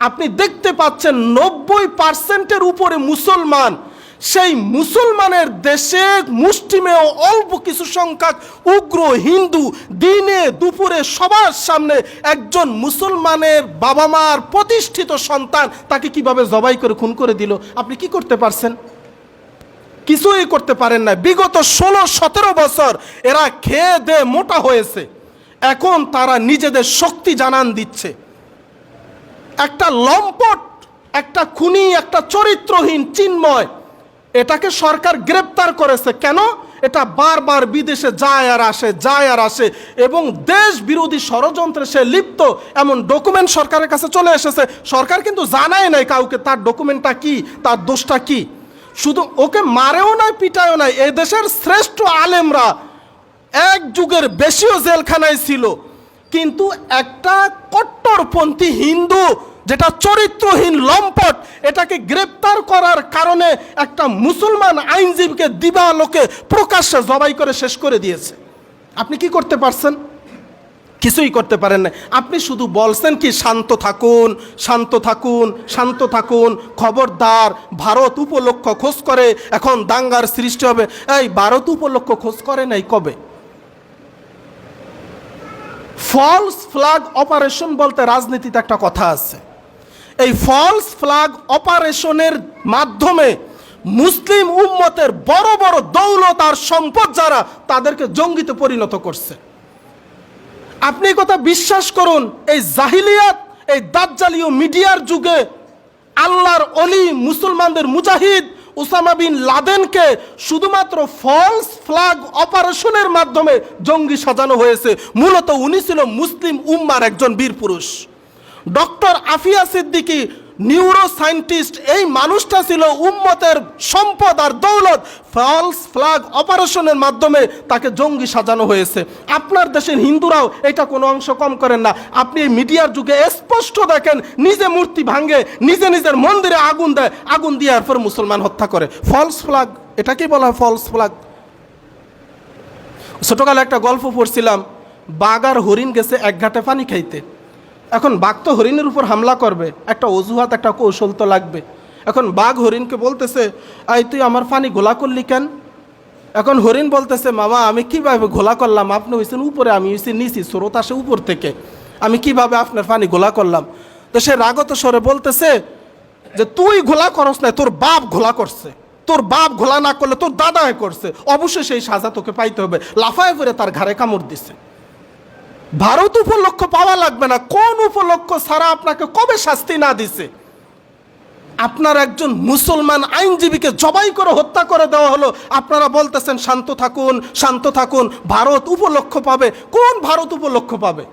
আপনি দেখতে পাচ্ছেন নব্বই পার্সেন্টের উপরে মুসলমান। সেই মুসলমানের দেশে মুষ্টিমেয় অল্প কিছু সংখ্যক উগ্র হিন্দু দিনে দুপুরে সবার সামনে একজন মুসলমানের বাবা মার প্রতিষ্ঠিত সন্তান তাকে কীভাবে জবাই করে, খুন করে দিল? আপনি কি করতে পারছেন? কিছুই করতে পারেন না। বিগত ষোলো, সতেরো বছর এরা খেয়ে দে মোটা হয়েছে। এখন তারা নিজেদের শক্তি জানান দিচ্ছে। একটা লম্পট, একটা খুনি, একটা চরিত্রহীন, চিন্ময়, এটাকে সরকার গ্রেপ্তার করেছে। কেন? এটা বারবার বিদেশে যায় আর আসে, যায় আর আসে, এবং দেশ বিরোধী ষড়যন্ত্রে সে লিপ্ত, এমন ডকুমেন্ট সরকারের কাছে চলে এসেছে। সরকার কিন্তু জানায় নাই কাউকে, তার ডকুমেন্টটা কি, তার দোষটা কি। শুধু ওকে মারেও নাই, পিটায়ও নাই এ দেশের শ্রেষ্ঠ আলেমরা এক যুগের বেশিও জেলখানায় ছিল। কিন্তু একটা কট্টরপন্থী হিন্দু যেটা চরিত্রহীন লম্পট, এটাকে গ্রেপ্তার করার কারণে একটা মুসলমান আইনজীবীকে দিবালোকে প্রকাশ্যে জবাই করে শেষ করে দিয়েছে। আপনি কি করতে পারছেন? কিছুই করতে পারেন না আপনি শুধু বলছেন কি, শান্ত থাকুন শান্ত থাকুন শান্ত থাকুন, খবরদার, ভারত উপলক্ষ খোঁজ করে, এখন দাঙ্গার সৃষ্টি হবে। এই ভারত উপলক্ষ খোঁজ করে নাই কবে? ফলস ফ্ল্যাগ অপারেশন বলতে রাজনীতিতে একটা কথা আছে। এই ফলস ফ্ল্যাগ অপারেশনের মাধ্যমে মুসলিম উম্মতের বড় বড় দৌলত আর সম্পদ যারা, তাদেরকে জঙ্গিতে পরিণত করছে। আপনি কথা বিশ্বাস করুন, এই জাহিলিয়াত, এই দাজ্জালীয় মিডিয়ার যুগে আল্লাহর অলি মুসলমানদের মুজাহিদ ওসামা বিন লাদেনকে শুধুমাত্র ফলস ফ্ল্যাগ অপারেশনের মাধ্যমে জঙ্গি সাজানো হয়েছে। মূলত উনি ছিল মুসলিম উম্মার একজন বীর পুরুষ। Doctor Afia Siddiqui neuro scientist এই মানুষটা ছিল উম্মতের সম্পদ আর দৌলত। ফলস ফ্লাগ অপারেশনের মাধ্যমে তাকে জঙ্গি সাজানো হয়েছে। আপনার দেশের হিন্দুরাও এটা কোনো অংশ কম করেন না। আপনি এই মিডিয়ার যুগে স্পষ্ট দেখেন, নিজে মূর্তি ভাঙে, নিজে নিজের মন্দিরে আগুন দেয়, আগুন দিয়ে এরপর মুসলমান হত্যা করে। ফলস ফ্ল্যাগ এটাকেই বলা হয় ফলস ফ্লাগ ছোটকালে একটা গল্প পড়ছিলাম, বাঘ আর হরিণ গেছে এক ঘাটে পানি খাইতে। এখন বাঘ তো হরিণের উপর হামলা করবে, একটা অজুহাত, একটা কৌশল তো লাগবে। এখন বাঘ হরিণকে বলতেছে, আই, তুই আমার পানি গোলা করলি কেন? এখন হরিণ বলতেছে, মামা, আমি কীভাবে ঘোলা করলাম? আপনি হয়েছেন উপরে, আমি হয়েছি নিচি, স্রোত আসে উপর থেকে। আমি কীভাবে আপনার পানি ঘোলা করলাম? তো সে রাগত স্বরে বলতেছে যে, তুই ঘোলা করস না তোর বাপ ঘোলা করছে। তোর বাপ ঘোলা না করলে তোর দাদা করছে। অবশ্যই সেই সাজা তোকে পাইতে হবে। লাফায় করে তার ঘাড়ে কামড় দিছে। ভারত উপলক্ষ পাওয়া লাগবে না। কোন উপলক্ষ ছাড়া আপনাকে কবে শাস্তি না দিছে? আপনার একজন মুসলমান আইনজীবীকে জবাই করে হত্যা করে দেওয়া হলো। আপনারা বলতেছেন, শান্ত থাকুন শান্ত থাকুন, ভারত উপলক্ষ পাবে। কোন ভারত উপলক্ষ পাবে?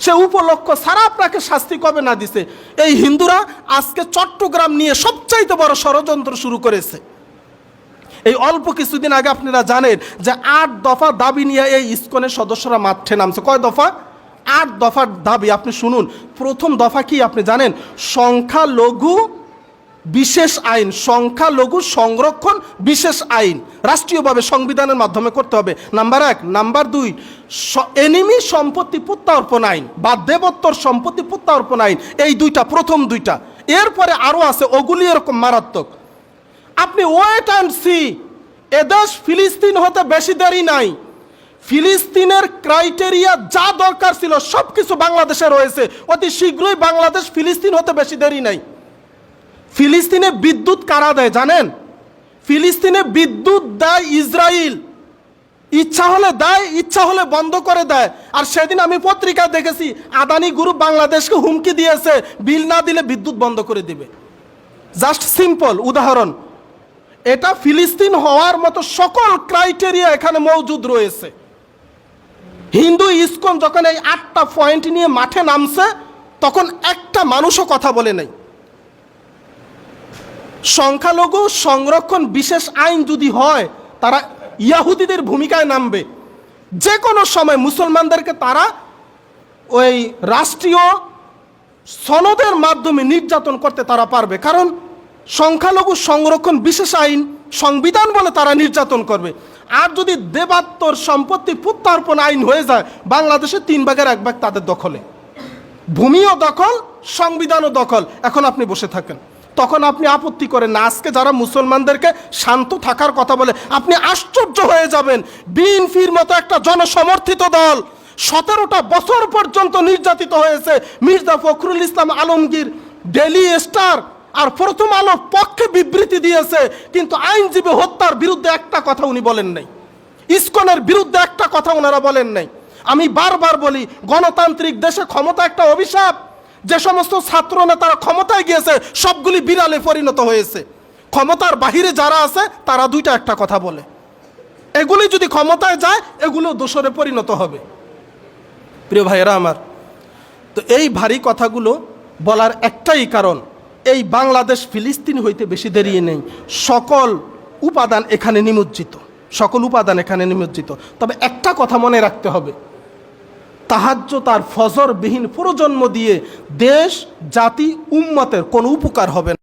সে উপলক্ষ ছাড়া আপনাকে শাস্তি কবে না দিছে? এই হিন্দুরা আজকে চট্টগ্রাম নিয়ে সবচাইতে বড় ষড়যন্ত্র শুরু করেছে। এই অল্প কিছুদিন আগে আপনারা জানেন যে আট দফা দাবি নিয়ে এই ইস্কনের সদস্যরা মাঠে নামছে। কয় দফা? আট দফার দাবি, আপনি শুনুন। প্রথম দফা কি আপনি জানেন? সংখ্যালঘু বিশেষ আইন, সংখ্যালঘু সংরক্ষণ বিশেষ আইন। রাষ্ট্রীয়ভাবে সংবিধানের মাধ্যমে করতে হবে। নাম্বার এক। নাম্বার দুই এনিমি সম্পত্তি প্রত্যার্পণ আইন বা দেবত্তর সম্পত্তি প্রত্যার্পণ আইন, এই দুইটা, প্রথম দুইটা। এরপরে আরও আছে, ওগুলি এরকম মারাত্মক। আপনি ওয়েট অ্যান্ড সি এদেশ ফিলিস্তিন হতে বেশি দেরি নাই। ফিলিস্তিনের ক্রাইটেরিয়া যা দরকার ছিল সব কিছু বাংলাদেশে রয়েছে। অতি শীঘ্রই বাংলাদেশ ফিলিস্তিন হতে বেশি দেরি নাই। ফিলিস্তিনে বিদ্যুৎ কারা দেয় জানেন? ফিলিস্তিনে বিদ্যুৎ দেয় ইসরায়েল ইচ্ছা হলে দেয়, ইচ্ছা হলে বন্ধ করে দেয়। আর সেদিন আমি পত্রিকায় দেখেছি, আদানি গ্রুপ বাংলাদেশকে হুমকি দিয়েছে, বিল না দিলে বিদ্যুৎ বন্ধ করে দিবে। জাস্ট সিম্পল, উদাহরণ। এটা ফিলিস্তিন হওয়ার মতো সকল ক্রাইটেরিয়া এখানে মজুদ রয়েছে। হিন্দু ইস্কন যখন এই আটটা পয়েন্ট নিয়ে মাঠে নামছে, তখন একটা মানুষও কথা বলে নাই। সংখ্যালঘু সংরক্ষণ বিশেষ আইন যদি হয়, তারা ইয়াহুদিদের ভূমিকায় নামবে। যে কোনো সময় মুসলমানদেরকে তারা ওই রাষ্ট্রীয় সনদের মাধ্যমে নির্যাতন করতে তারা পারবে। কারণ সংখ্যালঘু সংরক্ষণ বিশেষ আইন সংবিধান বলে তারা নির্যাতন করবে। আর যদি দেবাত্তর সম্পত্তি প্রত্যার্পণ আইন হয়ে যায়, বাংলাদেশে তিন ভাগের এক ভাগ তাদের দখলে। ভূমিও দখল, সংবিধানও দখল, এখন আপনি বসে থাকেন। তখন আপনি আপত্তি করেন না, আজকে যারা মুসলমানদেরকে শান্ত থাকার কথা বলে, আপনি আশ্চর্য হয়ে যাবেন। বিএনপির মতো একটা জনসমর্থিত দল সতেরোটা বছর পর্যন্ত নির্যাতিত হয়েছে। মির্জা ফখরুল ইসলাম আলমগীর ডেলি স্টার আর প্রথম আলো পক্ষে বিবৃতি দিয়েছে, কিন্তু আইনজীবী হত্যার বিরুদ্ধে একটা কথা উনি বলেন নাই। ইস্কনের বিরুদ্ধে একটা কথা ওনারা বলেন নাই। আমি বারবার বলি, গণতান্ত্রিক দেশে ক্ষমতা একটা অভিশাপ। যে সমস্ত ছাত্র নেতারা ক্ষমতায় গিয়েছে, সবগুলি বিড়ালে পরিণত হয়েছে। ক্ষমতার বাহিরে যারা আছে, তারা দুইটা একটা কথা বলে। এগুলি যদি ক্ষমতায় যায়, এগুলো দোষরে পরিণত হবে। প্রিয় ভাইয়েরা আমার, তো এই ভারী কথাগুলো বলার একটাই কারণ এই বাংলাদেশ ফিলিস্তিন হইতে বেশি দেরি নেই। সকল উপাদান এখানে নিমজ্জিত। সকল উপাদান এখানে নিমজ্জিত। তবে একটা কথা মনে রাখতে হবে। তাহাজ্য তার ফজরবিহীন প্রজন্ম দিয়ে দেশ, জাতি, উম্মতের কোনো উপকার হবে না।